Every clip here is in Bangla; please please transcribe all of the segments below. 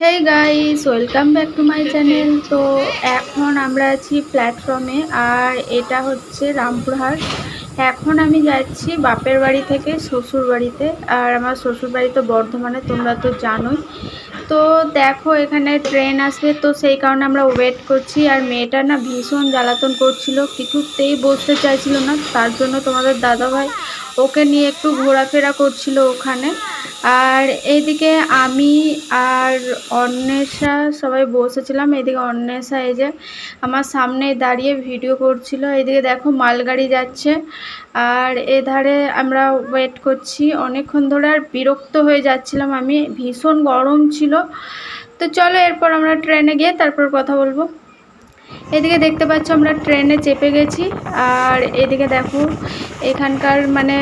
Hey guys welcome back to my channel তো এখন আমরা আছি প্ল্যাটফর্মে আর এটা হচ্ছে রামপুরহাট। এখন আমি যাচ্ছি বাপের বাড়ি থেকে শ্বশুর বাড়িতে। আর আমার শ্বশুর বাড়ি তো বর্ধমানে, তোমরা তো জানোই। তো দেখো, এখানে ট্রেন আসবে। তো সেই কারণে আমরা ওয়েট করছি। আর মেয়েটা না ভীষণ জ্বালাতন করছিল। কিছুতেই বসতে চাইছিল না। তার জন্য তোমাদের দাদাভাই ওকে নিয়ে একটু ঘোরাফেরা করছিল ওখানে। আর এইদিকে আমি আর অন্বেষা সবাই বসেছিলাম। এইদিকে অন্বেষা এই যে আমার সামনে দাঁড়িয়ে ভিডিও করছিল। এইদিকে দেখো মালগাড়ি যাচ্ছে। আর এধারে আমরা ওয়েট করছি। অনেকক্ষণ ধরে আর বিরক্ত হয়ে যাচ্ছিলাম আমি। ভীষণ গরম ছিল। তো চলো এরপর আমরা ট্রেনে গিয়ে তারপর কথা বলব। এদিকে দেখতে পাচ্ছ আমরা ট্রেনে চেপে গেছি। আর এদিকে দেখো, এখানকার মানে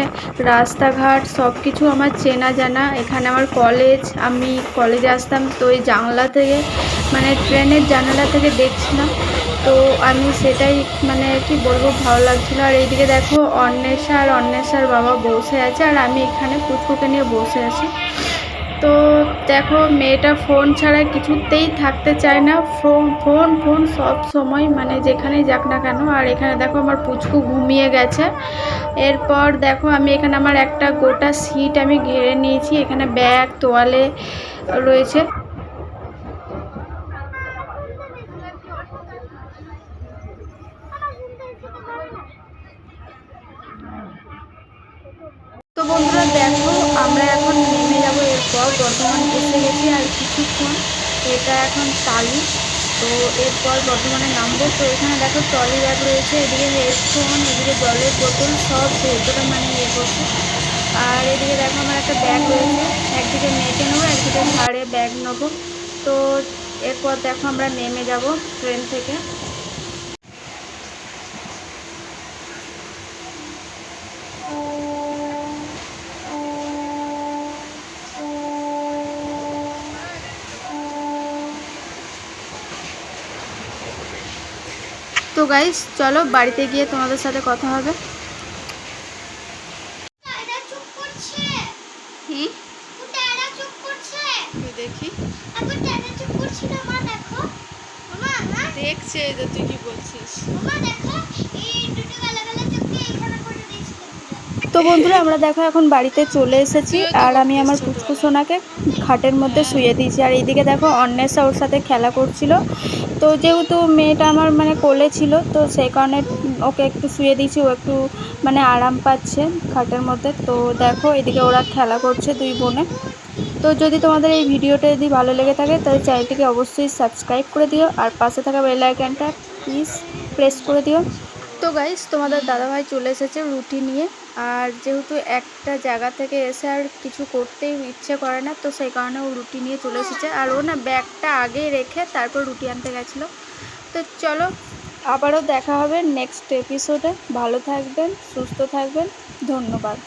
রাস্তাঘাট সব কিছু আমার চেনা জানা। এখানে আমার কলেজ আমি কলেজে আসতাম তো ওই জানলা থেকে মানে ট্রেনের জানালা থেকে দেখছিলাম। তো আমি সেটাই মানে কি বলব, ভালো লাগছিল। আর এইদিকে দেখো, অন্বেষা আর অন্বেষার বাবা বসে আছে আর আমি এখানে পুচকুকে নিয়ে বসে আছি। তো দেখো, মেয়েটা ফোন ছাড়া কিছুতেই থাকতে চায় না। ফোন ফোন ফোন সব সময় মানে যেখানেই যাক না কেন। আর এখানে দেখো আমার পুচকু ঘুমিয়ে গেছে। এরপর দেখো আমি এখানে আমার একটা গোটা সিট আমি ঘিরে নিয়েছি। এখানে ব্যাগ তোয়ালে রয়েছে। বন্ধুরা, দেখো, আমরা এখন নেমে যাব এরপর। বর্ধমান এসে গেছি আর কিছুক্ষণ। এটা এখন তালি তো এরপর বর্ধমানে নামবো। তো এখানে দেখো ট্রলি ব্যাগ রয়েছে, এদিকে হেডফোন, এদিকে জলের বোতল, সব ভেতরে মানে ইয়ে করছে। আর এদিকে দেখো আমার একটা ব্যাগ রয়েছে। একদিকে নেটে নেব, একদিকে ঘাড়ে ব্যাগ নেব। তো এরপর দেখো আমরা নেমে যাব ট্রেন থেকে। তো গাইস চলো বাড়িতে গিয়ে তোমাদের সাথে কথা হবে। দেখি। দেখছে যে তুই কি বলছিস। দেখো। এই দুটো গালা গালা এখানে করে দিয়েছিল তো বন্ধুরা, আমরা দেখো এখন বাড়িতে চলে এসেছি আর আমি আমার পুচকু সোনাকে খাটের মধ্যে শুয়ে দিয়েছি। আর এইদিকে দেখো, অন্বেষা ওর সাথে খেলা করছিল। তো যেহেতু মেয়েটা আমার মানে কোলে ছিল, তো সেই কারণে ওকে একটু শুয়ে দিয়েছি। ও একটু মানে আরাম পাচ্ছে খাটের মধ্যে। তো দেখো এদিকে ওরা খেলা করছে দুই বোনে। তো যদি তোমাদের এই ভিডিওটা যদি ভালো লেগে থাকে, তাহলে চ্যানেলটিকে অবশ্যই সাবস্ক্রাইব করে দিও। আর পাশে থাকা বেল প্লিজ প্রেস করে দিও। তো গাইস তোমাদের দাদাভাই চলে এসেছে রুটি নিয়ে। আর যেহেতু একটা জায়গা থেকে এসে আর কিছু করতেই ইচ্ছে করে না তো সেই কারণে ও রুটি নিয়ে চলে এসেছে। আর ও না ব্যাগটা আগে রেখে তারপর রুটি আনতে গেছিল। তো চলো আবারও দেখা হবে নেক্সট এপিসোডে ভালো থাকবেন সুস্থ থাকবেন ধন্যবাদ।